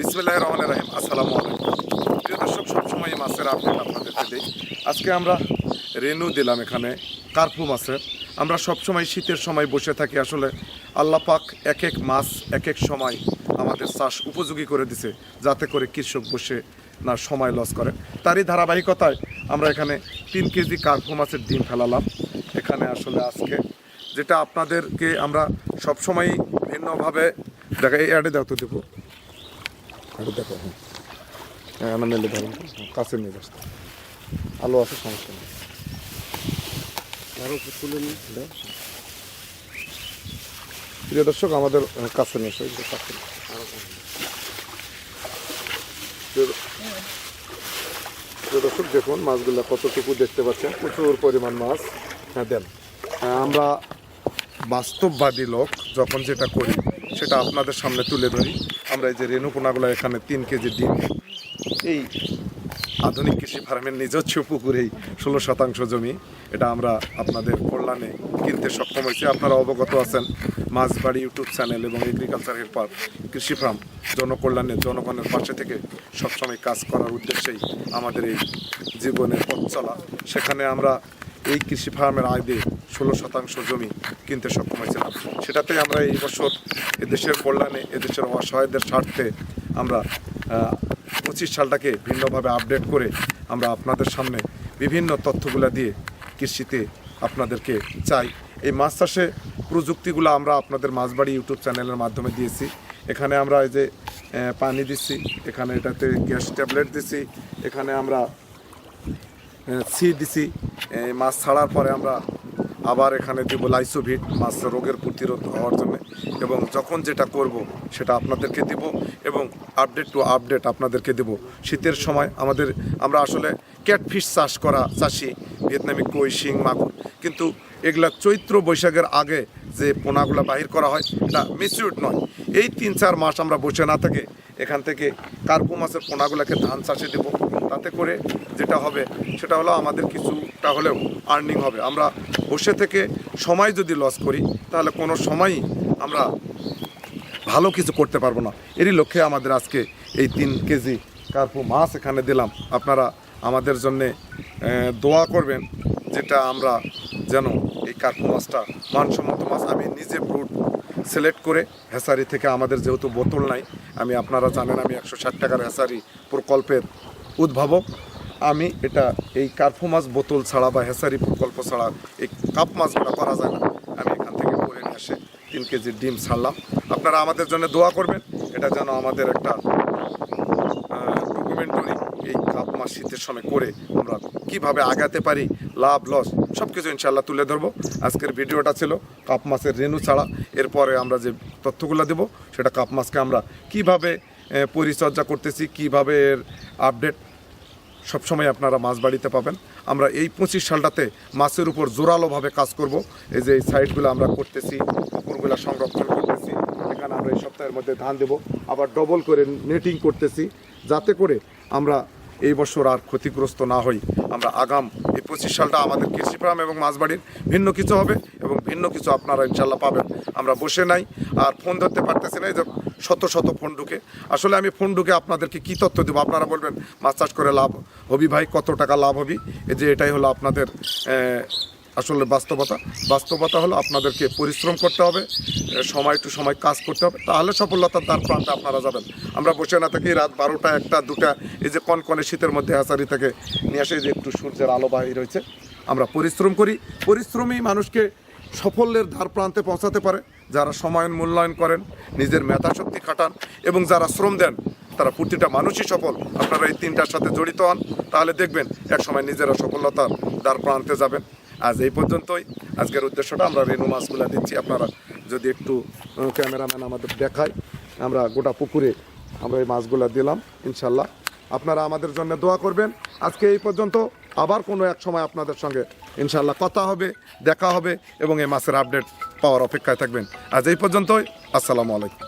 বিসমিল্লাহ রহমান রাহিম। আসসালামু আলাইকুম। প্রিয় দর্শক, সবসময় এই মাছের আপডেট আপনাদেরকে দিই। আজকে আমরা রেনু দিলাম এখানে, কার্পু মাছের। আমরা সবসময় শীতের সময় বসে থাকি, আসলে আল্লাহ পাক এক এক মাছ, এক এক সময় আমাদের চাষ উপযোগী করে দিছে, যাতে করে কৃষক বসে না সময় লস করে। তারই ধারাবাহিকতায় আমরা এখানে তিন কেজি কার্পু মাছের ডিম ফেলালাম। এখানে আসলে আজকে যেটা আপনাদেরকে আমরা সবসময় ভিন্নভাবে, দেখা, এই অ্যাডে দাও তো দেবো। আরে দেখো হ্যাঁ। হ্যাঁ আমার মেলে ধরুন হ্যাঁ, কাছে নিয়ে যাস আলো আছে সমস্যা নেই। আরও তুলে নিই? প্রিয় দর্শক আমাদের কাছে নিয়ে এসো, কাছে। প্রিয়- দর্শক দেখুন মাছগুলো কতটুকু দেখতে পাচ্ছেন। প্রচুর পরিমাণ মাছ। হ্যাঁ দেন। হ্যাঁ, আমরা বাস্তববাদী লোক যখন যেটা করি সেটা আপনাদের সামনে তুলে ধরি। আমরা এই যে রেণুপোনাগুলো এখানে তিন কেজি ডিম, এই আধুনিক কৃষি ফার্মের নিজস্ব পুকুরেই ষোলো শতাংশ জমি, এটা আমরা আপনাদের কল্যাণে কিনতে সক্ষম হয়েছি। আপনারা অবগত আছেন মাছবাড়ি ইউটিউব চ্যানেল এবং এগ্রিকালচার হেল্পার কৃষি ফার্ম জনকল্যাণে, জনগণের পাশে থেকে সবসময় কাজ করার উদ্দেশ্যেই আমাদের এই জীবনের পথ চলা। সেখানে আমরা এই কৃষি ফার্মের আয় দিয়ে ষোলো শতাংশ জমি কিনতে সক্ষম হয়েছিলাম। সেটাতে আমরা এই বছর এদেশের কল্যাণে, এদেশের অসহায়দের স্বার্থে আমরা পঁচিশ সালটাকে ভিন্নভাবে আপডেট করে আমরা আপনাদের সামনে বিভিন্ন তথ্যগুলো দিয়ে কৃষিতে আপনাদেরকে চাই। এই মাছ চাষে প্রযুক্তিগুলো আমরা আপনাদের মাছবাড়ি ইউটিউব চ্যানেলের মাধ্যমে দিয়েছি। এখানে আমরা এই যে পানি দিচ্ছি, এখানে এটাতে গ্যাস ট্যাবলেট দিচ্ছি, এখানে আমরা সি দিছি এই মাছ ছাড়ার পরে আমরা আবার এখানে দেব লাইসোভিট, মাছ রোগের প্রতিরোধ হওয়ার জন্য। এবং যখন যেটা করব, সেটা আপনাদেরকে দিব এবং আপডেট টু আপডেট আপনাদেরকে দেব। শীতের সময় আমাদের, আমরা আসলে ক্যাটফিশ চাষ করা চাষি, ভিয়েতনামি, কই, শিং, মাগুর। কিন্তু এগুলা চৈত্র বৈশাখের আগে যে পোনাগুলো বাহির করা হয়, এটা মিসিউড নয়। এই তিন চার মাস আমরা বসে না থেকে এখান থেকে কার্পু মাছের পোনাগুলোকে ধান চাষে দেবো। তাতে করে যেটা হবে সেটা হলো আমাদের কিছুটা হলেও আর্নিং হবে। আমরা বসে থেকে সময় যদি লস করি, তাহলে কোনো সময়ই আমরা ভালো কিছু করতে পারব না। এরই লক্ষ্যে আমাদের আজকে এই তিন কেজি কার্পু মাছ এখানে দিলাম। আপনারা আমাদের জন্যে দোয়া করবেন যেটা আমরা যেন এই কার্পু মাছটা, মানসম্মত মাছ আমি নিজে ব্রুড সিলেক্ট করে হেসারি থেকে আমাদের যেহেতু বোতল নাই, আমি আপনারা জানেন আমি একশো ষাট টাকার হেসারি প্রকল্পের উদ্ভাবক। আমি এটা এই কার্পু মাছ বোতল ছাড়া বা হেসারি প্রকল্প ছাড়া এই কাপ মাছগুলো করা যায় না। আমি এখান থেকে করে নিয়ে এসে তিন কেজি ডিম ছাড়লাম। আপনারা আমাদের জন্য দোয়া করবেন। এটা যেন আমাদের একটা ডকুমেন্টারি এই কাপ মাছ শীতের সময় করে আমরা কীভাবে আগাতে পারি, লাভ লস সব কিছু ইনশাল্লাহ তুলে ধরবো। আজকের ভিডিওটা ছিল কাপ মাছের রেনু ছাড়া। এরপরে আমরা যে তথ্যগুলো দেব, সেটা কাপ মাছকে আমরা কীভাবে পরিচর্যা করতেছি, কীভাবে এর আপডেট সবসময় আপনারা মাছ বাড়িতে পাবেন। আমরা এই পঁচিশ সালটাতে মাছের উপর জোরালোভাবে কাজ করব। এই যে সাইডগুলো আমরা করতেছি, পুকুরগুলো সংরক্ষণ করতেছি, এখানে আমরা এই সপ্তাহের মধ্যে ধান দেব। আবার ডবল করে নেটিং করতেছি, যাতে করে আমরা এই বছর আর ক্ষতিগ্রস্ত না হই। আমরা আগাম এই পঁচিশ সালটা আমাদের কৃষি ফার্ম এবং মাছবাড়ির ভিন্ন কিছু হবে এবং ভিন্ন কিছু আপনারা ইনশাল্লাহ পাবেন। আমরা বসে নাই আর ফোন ধরতে পারতেছি না, এই যে শত শত ফোন ঢুকে। আসলে আমি ফোন ঢুকে আপনাদেরকে কী তথ্য দেবো? আপনারা বলবেন, মাছ চাষ করে লাভ হবি ভাই, কত টাকা লাভ হবি? যে এটাই হলো আপনাদের আসলে বাস্তবতা। বাস্তবতা হলো আপনাদেরকে পরিশ্রম করতে হবে সময় টু সময় কাজ করতে হবে, তাহলে সফলতার দ্বার প্রান্তে আপনারা যাবেন। আমরা বসে না থাকি, রাত বারোটা, একটা, দুটা, এই যে কনকনে শীতের মধ্যে হাসারি থেকে নিয়ে আসে যে একটু সূর্যের আলো বাহির হয়েছে আমরা পরিশ্রম করি, পরিশ্রমী মানুষকে সাফল্যের ধার প্রান্তে পৌঁছাতে পারে। যারা সময়ের মূল্যায়ন করেন, নিজের মেধাশক্তি খাটান এবং যারা শ্রম দেন, তারা প্রতিটা মানুষই সফল। আপনারা এই তিনটার সাথে জড়িত হন, তাহলে দেখবেন এক সময় নিজেরা সফলতার দ্বার প্রান্তে যাবেন। আজ এই পর্যন্তই। আজকের উদ্দেশ্যটা আমরা রেনু মাছগুলো দিচ্ছি। আপনারা যদি একটু ক্যামেরাম্যান আমাদের দেখায়, আমরা গোটা পুকুরে আমরা এই মাছগুলো দিলাম, ইনশাল্লাহ। আপনারা আমাদের জন্য দোয়া করবেন। আজকে এই পর্যন্ত, আবার কোনো এক সময় আপনাদের সঙ্গে, ইনশাল্লাহ, কথা হবে, দেখা হবে, এবং এই মাছের আপডেট পাওয়ার অপেক্ষায় থাকবেন। আজ এই পর্যন্তই, আসসালামু আলাইকুম।